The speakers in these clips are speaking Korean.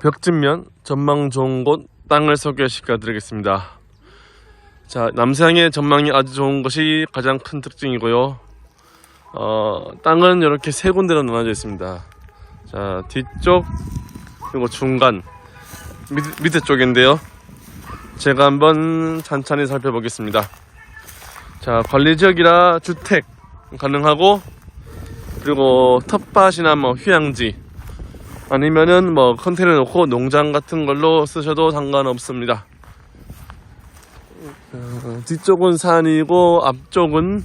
벽진면 전망 좋은 곳 땅을 소개시켜 드리겠습니다. 자, 남서향의 전망이 아주 좋은 것이 가장 큰 특징이고요. 어, 땅은 이렇게 세 군데로 나눠져 있습니다. 자, 뒤쪽 그리고 중간 밑, 밑에 쪽인데요. 제가 한번 찬찬히 살펴보겠습니다. 자, 관리 지역이라 주택 가능하고 그리고 텃밭이나 뭐 휴양지 아니면은 뭐 컨테이너 놓고 농장 같은 걸로 쓰셔도 상관없습니다. 어, 뒤쪽은 산이고 앞쪽은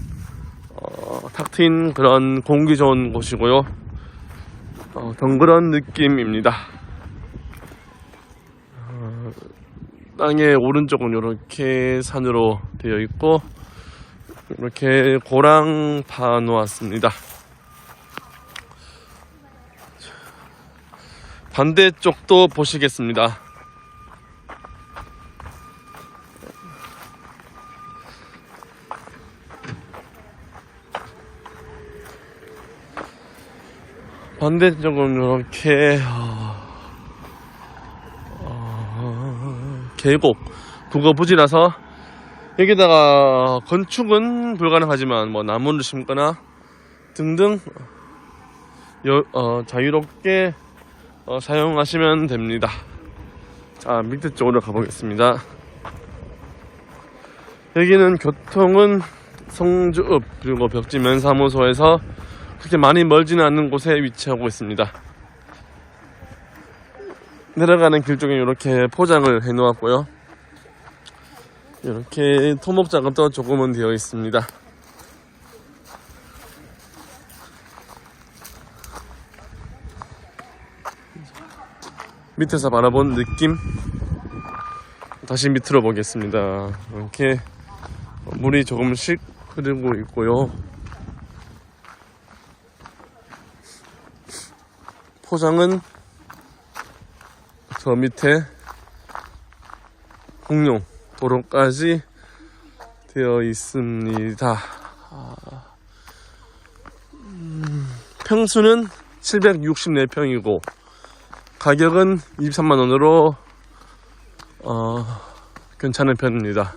어, 탁 트인 그런 공기 좋은 곳이고요. 어, 덩그런 느낌입니다. 어, 땅의 오른쪽은 이렇게 산으로 되어 있고 이렇게 고랑 파 놓았습니다. 반대쪽도 보시겠습니다. 반대쪽은 이렇게 어, 어, 계곡 북어부지라서 여기다가 건축은 불가능하지만 뭐 나무를 심거나 등등 여- 어, 자유롭게 어, 사용하시면 됩니다. 자, 밑에 쪽으로 가보겠습니다. 여기는 교통은 성주읍 그리고 벽지면 사무소에서 그렇게 많이 멀지는 않는 곳에 위치하고 있습니다. 내려가는 길 쪽에 이렇게 포장을 해 놓았고요. 이렇게 토목 작업도 조금은 되어 있습니다. 밑에서 바라본 느낌? 다시 밑으로 보겠습니다. 이렇게 물이 조금씩 흐르고 있고요. 포장은 저 밑에 공룡 도로까지 되어 있습니다. 평수는 764평이고 가격은 23만 원으로 어, 괜찮은 편입니다.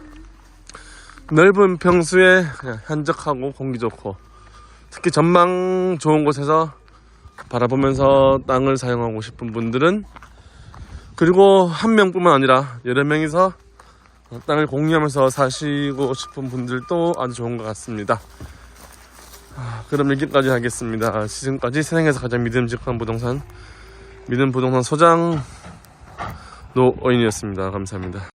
넓은 평수에 한적하고 공기 좋고 특히 전망 좋은 곳에서 바라보면서 땅을 사용하고 싶은 분들은 그리고 한 명뿐만 아니라 여러 명이서 땅을 공유하면서 사시고 싶은 분들도 아주 좋은 것 같습니다. 아, 그럼 여기까지 하겠습니다. 지금까지 세상에서 가장 믿음직한 부동산 믿음 부동산 소장 노어인이었습니다. 감사합니다.